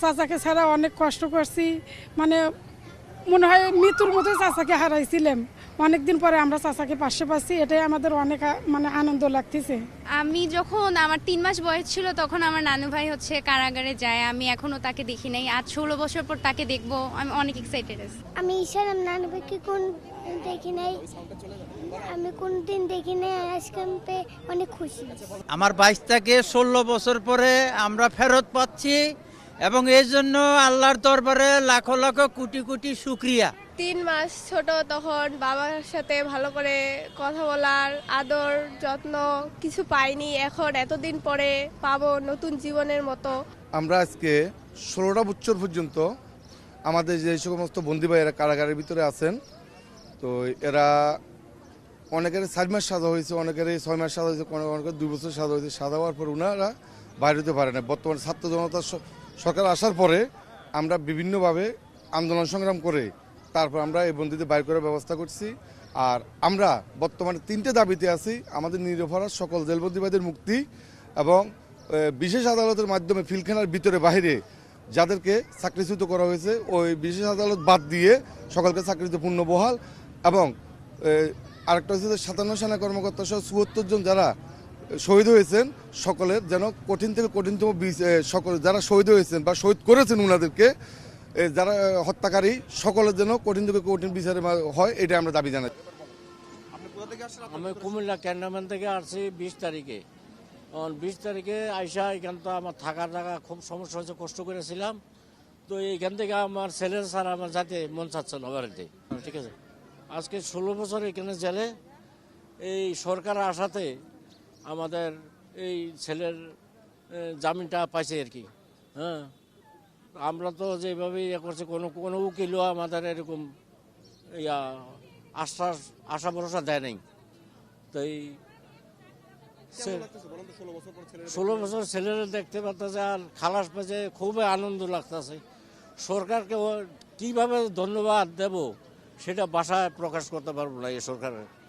চাচাকে ছাড়া অনেক কষ্ট করছি। মানে মনে হয় মৃত্যুর মতো চাচাকে হারাইছিলাম। অনেকদিন পরে আমরা চাচাকে পাশে পাচ্ছি এটাই আমাদের অনেক মানে আনন্দ লাগতেছে। আমি যখন আমার তিন মাস বয়স ছিল তখন আমার নানু ভাই হচ্ছে কারাগারে যায় আমি এখনও তাকে দেখি নাই। আজ ষোলো বছর পর তাকে দেখব আমি অনেক এক্সাইটেড আছি। আমি ইসালাম নানু ভাইকে কোন দেখি নাই আমি কোনদিন দেখি নাই আজকে আমি অনেক খুশি। আমার বাইশ থেকে ষোলো বছর পরে আমরা ফেরত পাচ্ছি। এবং এই জন্য আল্লাহর দরবারে লাখো লাখো কোটি কোটি শুক্রিয়া। তিন মাস ছোট তখন বাবার সাথে ভালো করে কথা বলার আদর যত্ন কিছু পাইনি। এখন এতদিন পরে পাবো নতুন জীবনের মতো। আমরা আজকে ষোলোটা বছর পর্যন্ত আমাদের যে সমস্ত বন্দি ভাইয়েরা কারাগারের ভিতরে আছেন তো এরা অনেকের চার মাস সাজা হয়েছে অনেকের ছয় মাস সাজা হয়েছে অনেক- অনেকের দুই বছর সাজা হয়েছে। সাজা হওয়ার পর ওনারা বাইরে হতে পারে না। বর্তমানে ছাত্র জনতা স- সরকার আসার পরে আমরা বিভিন্নভাবে আন্দোলন সংগ্রাম করে তারপর আমরা এই বন্দিদের বাইর করার ব্যবস্থা করছি। আর আমরা বর্তমানে তিনটে দাবিতে আছি, আমাদের নিরপরাধ সকল জেলবন্দিবাদের মুক্তি এবং বিশেষ আদালতের মাধ্যমে ফিলখানার ভিতরে বাইরে যাদেরকে চাকরিচ্যুত করা হয়েছে, ওই বিশেষ আদালত বাদ দিয়ে সকলকে চাকরিতে পূর্ণ বহাল এবং আরেকটা হচ্ছে সাতান্ন সেনা কর্মকর্তা সহ চুয়াত্তর জন যারা শহীদ হয়েছেন সকলের যেন কঠিন থেকে কঠিনতম সকল যারা শহীদ হয়েছেন বা শহীদ করেছেন ওনাদেরকে যারা হত্যাকারী সকলের যেন কঠিন থেকে কঠিন বিচারে হয় এটা আমরা দাবি জানাই। আমি কুমিল্লা ক্যান্টনমেন্ট থেকে আসছি বিশ তারিখে। বিশ তারিখে আইসা এখান তো আমার থাকার জায়গা খুব সমস্যা হয়েছে কষ্ট করেছিলাম। তো এইখান থেকে আমার ছেলের স্যার আমার যাতে মন চাচ্ছে না বাড়িতে ঠিক আছে? আজকে ষোলো বছর এখানে জেলে এই সরকার আসাতে আমাদের এই ছেলের জামিনটা পাইছে আর কি হ্যাঁ। আমরা তো যেভাবে ইয়ে করছি কোনো কোনো উকিলও আমাদের এরকম ইয়া আশ্বাস আশা ভরসা দেয় নাই। তো এই ষোলো বছর ছেলেরা দেখতে। পারতেছে আর খালাস পেয়েছে খুবই আনন্দ লাগতেছে। সরকারকে কীভাবে ধন্যবাদ দেব সেটা বাসায় প্রকাশ করতে পারব না এই সরকারের।